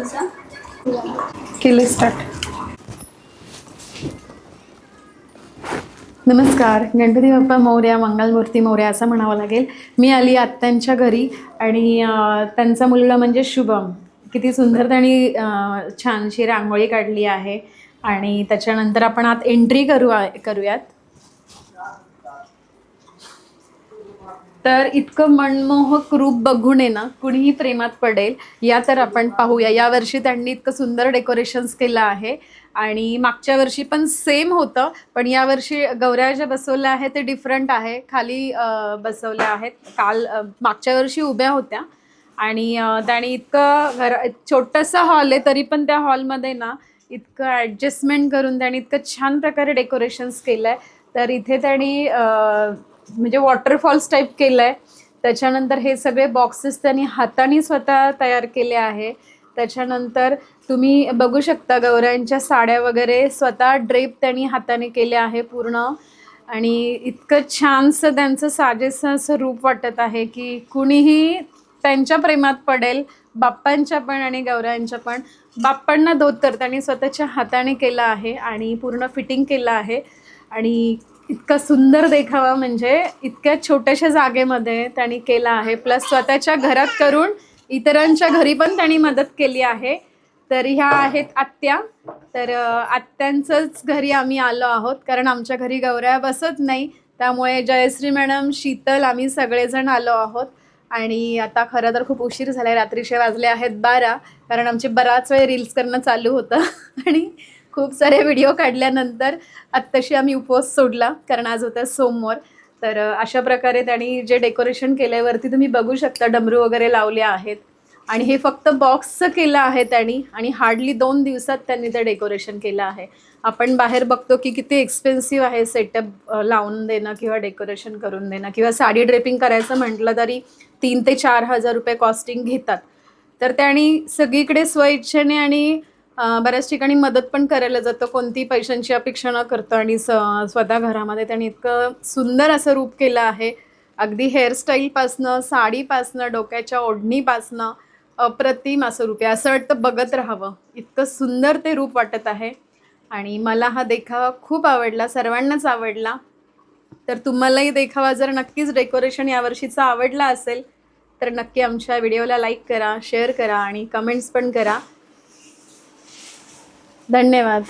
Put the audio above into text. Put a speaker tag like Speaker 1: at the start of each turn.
Speaker 1: तसा
Speaker 2: केले स्टार्ट नमस्कार. गणपती बाप्पा मौर्या मंगलमूर्ती मौर्या असं म्हणावं लागेल. मी आली आत्यांच्या घरी आणि त्यांचा मुलगा म्हणजे शुभम. किती सुंदर त्यांनी छानशी रांगोळी काढली आहे. आणि त्याच्यानंतर आपण आत एंट्री करू करूयात. तर इतकं मनमोहक रूप बघून आहे ना कुणीही प्रेमात पडेल या तर आपण पाहूया. यावर्षी त्यांनी इतकं सुंदर डेकोरेशन्स केलं आहे. आणि मागच्या वर्षी पण सेम होतं पण यावर्षी गौऱ्या ज्या बसवल्या आहेत ते डिफरंट आहे. खाली बसवल्या आहेत. काल मागच्या वर्षी उभ्या होत्या. आणि त्याने इतकं घर छोटंसं हॉल आहे तरी पण त्या हॉलमध्ये ना इतकं ॲडजस्टमेंट करून त्याने इतकं छान प्रकारे डेकोरेशन्स केलं आहे तर इथे त्यांनी म्हणजे वॉटरफॉल्स टाईप केलं आहे त्याच्यानंतर हे सगळे बॉक्सेस त्यांनी हाताने स्वतः तयार केले आहे. त्याच्यानंतर तुम्ही बघू शकता गौऱ्यांच्या साड्या वगैरे स्वतः ड्रेप त्यांनी हाताने केले आहे पूर्ण. आणि इतकं छानसं त्यांचं साजेसं असं रूप वाटत आहे की कुणीही त्यांच्या प्रेमात पडेल बाप्पांच्या पण आणि गौऱ्यांच्या पण. बाप्पांना धोतर त्यांनी स्वतःच्या हाताने केलं आहे आणि पूर्ण फिटिंग केलं आहे. आणि इतका सुंदर देखावा म्हणजे इतक्या छोट्याशा जागेमध्ये त्यांनी केला आहे. प्लस स्वतःच्या घरात करून इतरांच्या घरी पण त्यांनी मदत केली आहे. तर ह्या आहेत आत्या. तर आत्यांचंच घरी आम्ही आलो आहोत. कारण आमच्या घरी गौऱ्या बसत नाही. त्यामुळे जयश्री मॅडम शीतल आम्ही सगळेजण आलो आहोत. आणि आता खरं तर खूप उशीर झाला आहे रात्रीचे वाजले आहेत बारा. कारण आमचे बराच वेळ रील्स करणं चालू होतं. आणि खूप सारे व्हिडिओ काढल्यानंतर आत्ताशी आम्ही उपवास सोडला कारण आज होता सोमवार. तर अशा प्रकारे त्यांनी जे डेकोरेशन केलंय वरती तुम्ही बघू शकता डमरू वगैरे लावले आहेत. आणि हे फक्त बॉक्सचं केलं आहे त्यांनी आणि हार्डली दोन दिवसात त्यांनी ते डेकोरेशन केलं आहे. आपण बाहेर बघतो की किती एक्सपेन्सिव्ह आहे सेटअप लावून देणं किंवा डेकोरेशन करून देणं किंवा साडी ड्रेपिंग करायचं म्हटलं तरी तीन ते चार हजार रुपये कॉस्टिंग घेतात. तर त्यांनी सगळीकडे स्वइच्छेने आणि बऱ्याच ठिकाणी मदत पण करायला जातं. कोणती पैशांची अपेक्षा न करतं आणि स स्वतः घरामध्ये त्यांनी इतकं सुंदर असं रूप केलं आहे. अगदी हेअरस्टाईलपासनं साडीपासनं डोक्याच्या ओढणीपासनं अप्रतिम असं रूप आहे. असं वाटतं बघत राहावं. इतकं सुंदर ते रूप वाटत आहे. आणि मला हा देखावा खूप आवडला सर्वांनाच आवडला. तर तुम्हालाही देखावा जर नक्कीच डेकोरेशन यावर्षीचा आवडला असेल तर नक्की आमच्या व्हिडिओला लाईक करा शेअर करा आणि कमेंट्स पण करा. धन्यवाद.